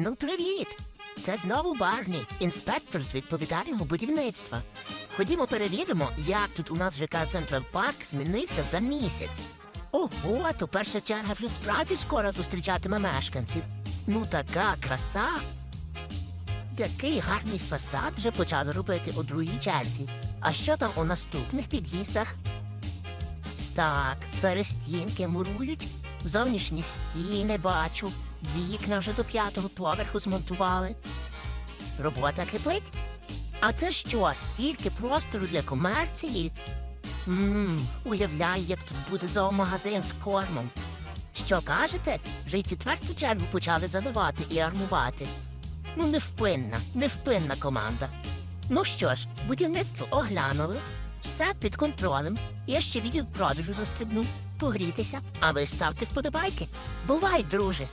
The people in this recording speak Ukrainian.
Ну, привіт! Це знову Барні, інспектор з відповідального будівництва. Ходімо перевіримо, як тут у нас ЖК Централ Парк змінився за місяць. Ого, то перша черга вже справді скоро зустрічатиме мешканців. Ну така краса. Який гарний фасад вже почали робити у другій черзі. А що там у наступних під'їздах? Так, перестінки мурують, зовнішні стіни бачу, вікна вже до п'ятого поверху змонтували. Робота кипить. А це що, стільки простору для комерції? Ммм, уявляю, як тут буде зоомагазин з кормом. Що кажете? Вже й четверту чергу почали заливати і армувати. Ну, невпинна, невпинна команда. Ну що ж, будівництво оглянули, все під контролем. Я ще відділ продажу застрибну. Погрітися, а ви ставте вподобайки. Бувай, друже!